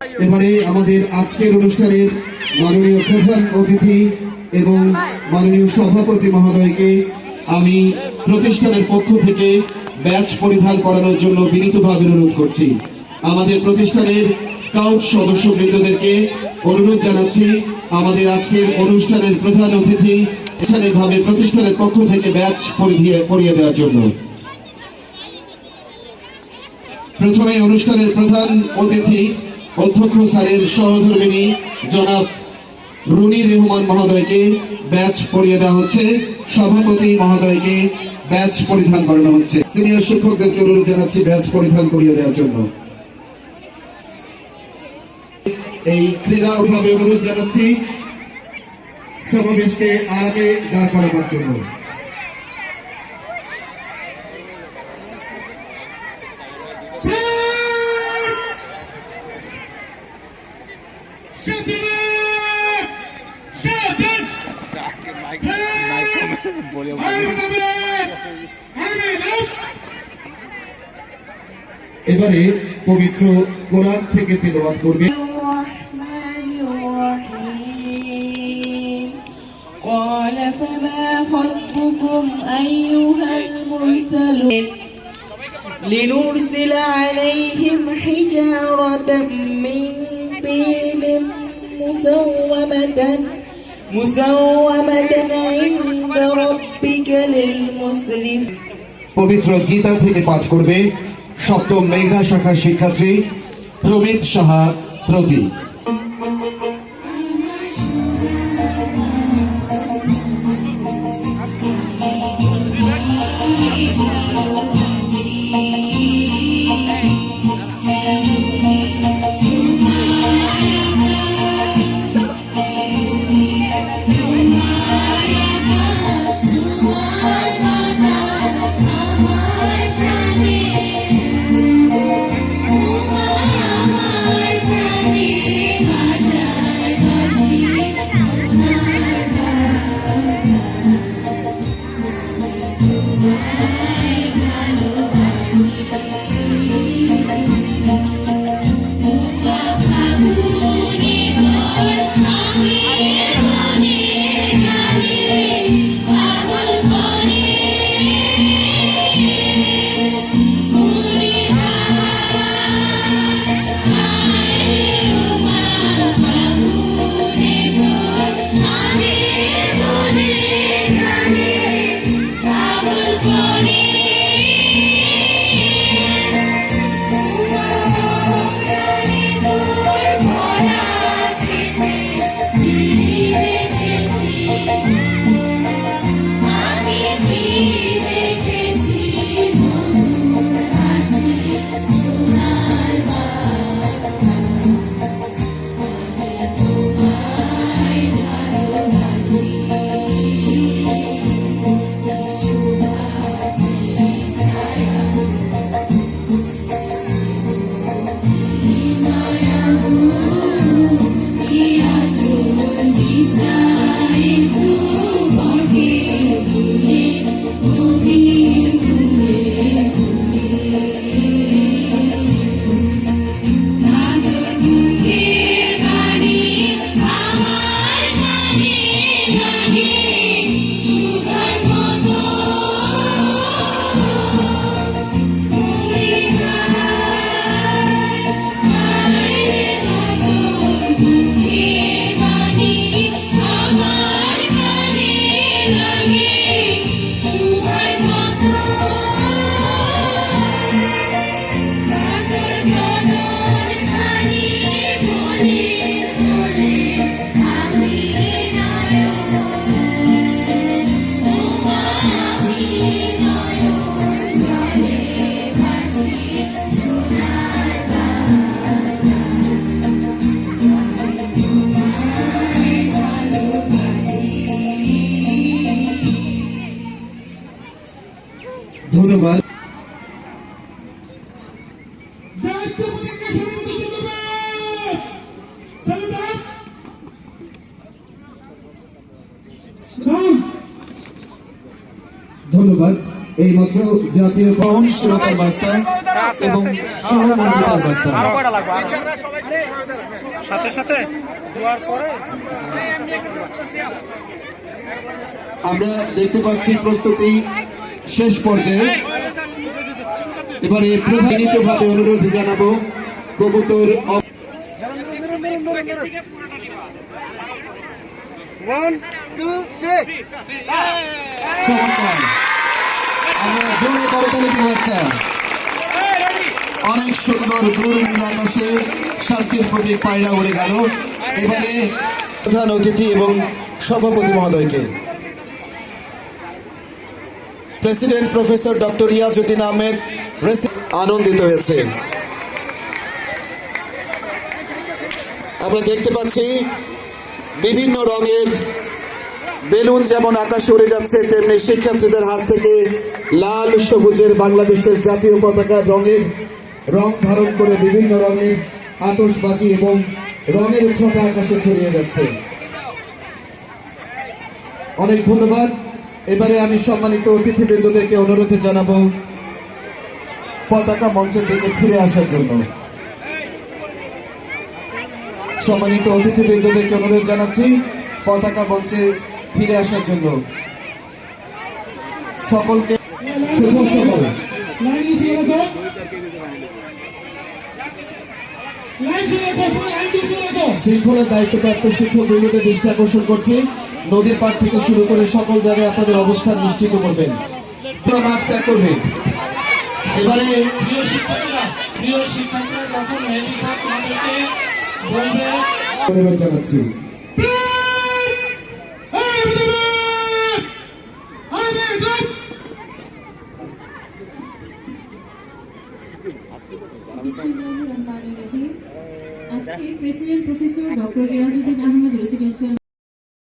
এবারে আমাদের আজকের অনুষ্ঠানের মাননীয় প্রধান অতিথি এবং মাননীয় সভাপতি মহোদয়কে আমি প্রতিষ্ঠানের পক্ষ থেকে ব্যাচ পরিধান করানোর জন্য বিনীতভাবে অনুরোধ করছি। আমাদের প্রতিষ্ঠানের স্কাউট সদস্য সদস্যবৃন্দদেরকে অনুরোধ জানাচ্ছি, আমাদের আজকের অনুষ্ঠানের প্রধান অতিথি এখানে ভাবে প্রতিষ্ঠানের পক্ষ থেকে ব্যাচ পরিয়ে দেওয়ার জন্য। প্রথমে অনুষ্ঠানের প্রধান অতিথি অধ্যক্ষ স্যারের সহধর্মিনী জনাব রুনি রহমান মহোদয়কে ব্যাচ পরিয়ে দেওয়া হচ্ছে। সভাপতি মহোদয়কে ব্যাচ পরিধান করানো হচ্ছে। সিনিয়র শিক্ষকদেরকে অনুরোধ জানাচ্ছি ব্যাচ পরিধান করিয়ে দেওয়ার জন্য। এই ক্রীড়া অভাবে অনুরোধ জানাচ্ছি। সমাবেশকে আরামে দাঁড় করানোর জন্য। এবারে পবিত্র কোরআন থেকে তেলাওয়াত করবে الرحمن الرحيم قال فما خطبكم أيها المرسلون لنرسل عليهم حجارة من طين مسومة مسومة عند ربك للمسرفين পবিত্র গীতা থেকে পাঠ করবে সপ্তম মেঘা শাখার শিক্ষার্থী প্রমিত সাহা প্রতি ধন্যবাদ। ধন্যবাদ। এই মাত্র জাতীয় সহনশীলতার বার্তা এবং সহমর্মিতার বার্তা সাথে সাথে আমরা দেখতে পাচ্ছি প্রস্তুতি শেষ পর্যায়ে এবারে প্রধানিত ভাবে অনুরোধ জানাব কবুতর অনেক সুন্দর দূর আকাশে শান্তির প্রতীক পায়রা উড়ে গেল। এবারে প্রধান অতিথি এবং সভাপতি মহোদয়কে। President professor doctor Riazuddin Ahmed আনন্দিত হয়েছে। আমরা দেখতে পাচ্ছি বিভিন্ন রঙের বেলুন যেমন আকাশে উড়ে যাচ্ছে, তেমনি শিক্ষার্থীদের হাত থেকে লাল, সবুজের বাংলাদেশের জাতীয় পতাকার রঙের রং ধারণ করে বিভিন্ন রঙের আতশবাজি এবং রঙের ছটা আকাশে ছড়িয়ে যাচ্ছে। অনেক ধন্যবাদ। এবারে আমি সম্মানিত অতিথিবৃন্দদেরকে অনুরোধ জানাব পতাকা মঞ্চের দিকে ফিরে আসার জন্য। সম্মানিত অতিথিবৃন্দদেরকে অনুরোধ জানাচ্ছি পতাকা মঞ্চে ফিরে আসার জন্য। সকলকে শুভ সকাল। শৃঙ্খলার দায়িত্বপ্রাপ্ত শিক্ষক দৃষ্টি আকর্ষণ করছি। নদীর পাড় থেকে শুরু করে সকল জায়গায় আপনাদের অবস্থান নিশ্চিত করবেন পুরো মাঠ ত্যাগ করবেন এবারে প্রিয় শিক্ষার্থীরা প্রিয় শিক্ষার্থীরা যখন মেহেদি স্যার তোমাদেরকে বলবে ধন্যবাদ জানাচ্ছি। আজকে প্রেসিডেন্ট প্রফেসর ডক্টর আহমেদ